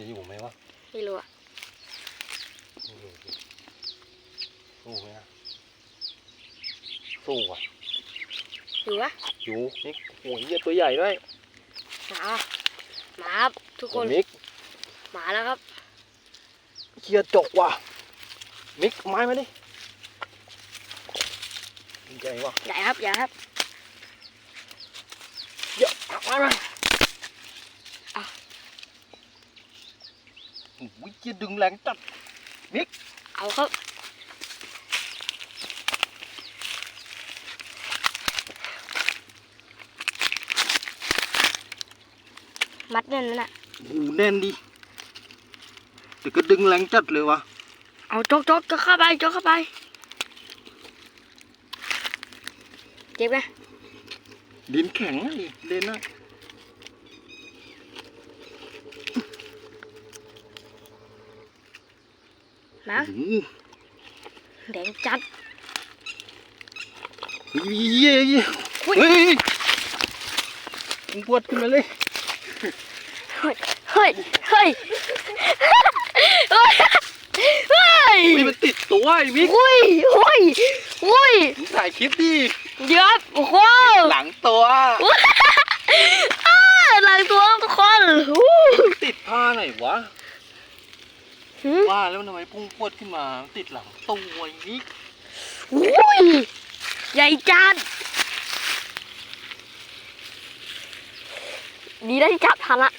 จะอยู่ไหมวะไม่รู้อะไม่อยู่ดิสู้ไหมอะสู้อะอยู่วะอยู่มิกโอ้ยเหี้ยตัวใหญ่ด้วยหมาหมาครับทุกคนมิกหมาแล้วครับเฮียจกว่ะมิกเอาไม้มาดิใหญ่ว่ะใหญ่ครับใหญ่ครับเยอะเอาไม้มา อะีดึงแรงจัดมิกเอาครับมัดแน่นนั่นน่ะโอ้โหแน่นดิแต่ก็ดึงแรงจัดเลยวะเอาจกจกจกเข้าไปจกเข้าไปเจ็บไหมดินแข็งนะดิเล่นนะ นะโอ้โหแดงจัดเฮ้ยเฮ้ยเฮ้ยอุ๊ยเฮ้ยมึงปวดขึ้นมาเลยเฮ้ยเฮ้ยเฮ้ยเฮ้ยเฮ้ยนี่มันติดตัวไอ้มิกอุ้ยอุ้ยอุ้ยมึงถ่ายคลิปดิเยอะโอ้โหหลังตัวอ้าหลังตัวทุกคนอู้ติดผ้าไหนวะหืม ว่าแล้วทำไมพุ่งพวดขึ้นมามันติดหลังตัวไอ้มิกอุ้ยใหญ่จัดดีได้จับทันละ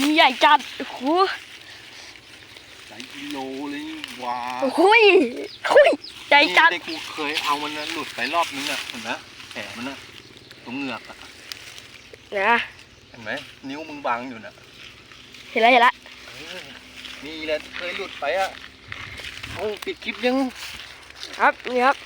นี่ใหญ่จัดโอ้โหหลายกิโลเลยว้าโอ้โหยโอ้ยใหญ่จัดนี่กูเคยเอามันนะหลุดไปรอบนึงอะเห็นไหมแผลมันอะตรงเหงือกอะนะเห็นไหมนิ้วมึงบังอยู่น่ะเห็นแล้วเห็นแล้วเออ นี่แหละเคยหลุดไปอะเอาปิดคลิปยัง ครับ นี่ครับ